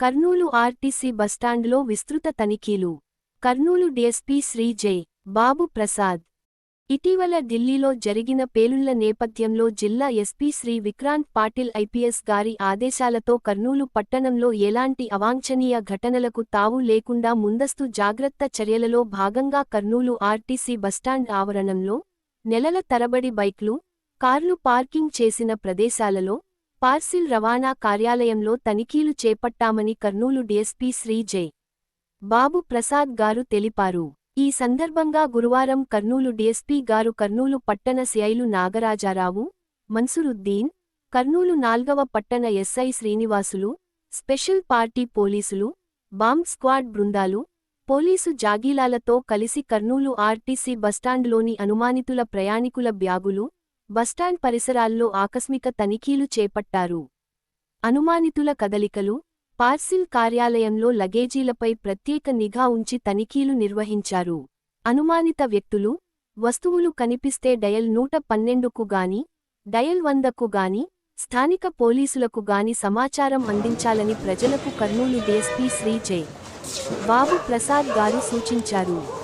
Kurnool RTC బస్టాండ్లో విస్తృత తనిఖీలు. కర్నూలు డీఎస్పీ శ్రీ జై. బాబు ప్రసాద్. ఇటీవల ఢిల్లీలో జరిగిన పేలుళ్ళ నేపథ్యంలో జిల్లా ఎస్పీ శ్రీ విక్రాంత్ పాటిల్ ఐపీఎస్ గారి ఆదేశాలతో కర్నూలు పట్టణంలో ఎలాంటి అవాంఛనీయ ఘటనలకు తావు లేకుండా ముందస్తు జాగ్రత్త చర్యలలో భాగంగా కర్నూలు ఆర్టీసీ బస్టాండ్ ఆవరణంలో నెలల తరబడి బైక్లు కార్లు పార్కింగ్ చేసిన ప్రదేశాలలో పార్సిల్ రవాణా కార్యాలయంలో తనిఖీలు చేపట్టామని కర్నూలు డీఎస్పీ శ్రీ జై. బాబు ప్రసాద్ గారు తెలిపారు. ఈ సందర్భంగా గురువారం కర్నూలు డీఎస్పీ గారు కర్నూలు పట్టణ సిఐలు నాగరాజారావు మన్సురుద్దీన్ కర్నూలు నాల్గవ పట్టణ ఎస్ఐ శ్రీనివాసులు స్పెషల్ పార్టీ పోలీసులు బాంబ్ స్క్వాడ్ బృందాలు పోలీసు జాగీలాలతో కలిసి కర్నూలు ఆర్టీసీ బస్టాండ్లోని అనుమానితుల ప్రయాణికుల బ్యాగులు బస్టాండ్ పరిసరాల్లో ఆకస్మిక తనిఖీలు చేపట్టారు. అనుమానితుల కదలికలు పార్సిల్ కార్యాలయంలో లగేజీలపై ప్రత్యేక నిఘా ఉంచి తనిఖీలు నిర్వహించారు. అనుమానిత వ్యక్తులు వస్తువులు కనిపిస్తే డయల్ నూట పన్నెండుకు గాని డయల్ వందకు గాని స్థానిక పోలీసులకు గాని సమాచారం అందించాలని ప్రజలకు కర్నూలు డీఎస్పీ శ్రీ జై. బాబు ప్రసాద్ గారు సూచించారు.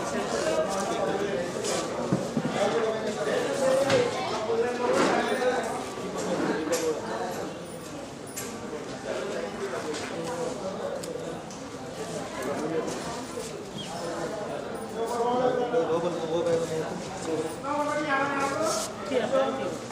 Gracias.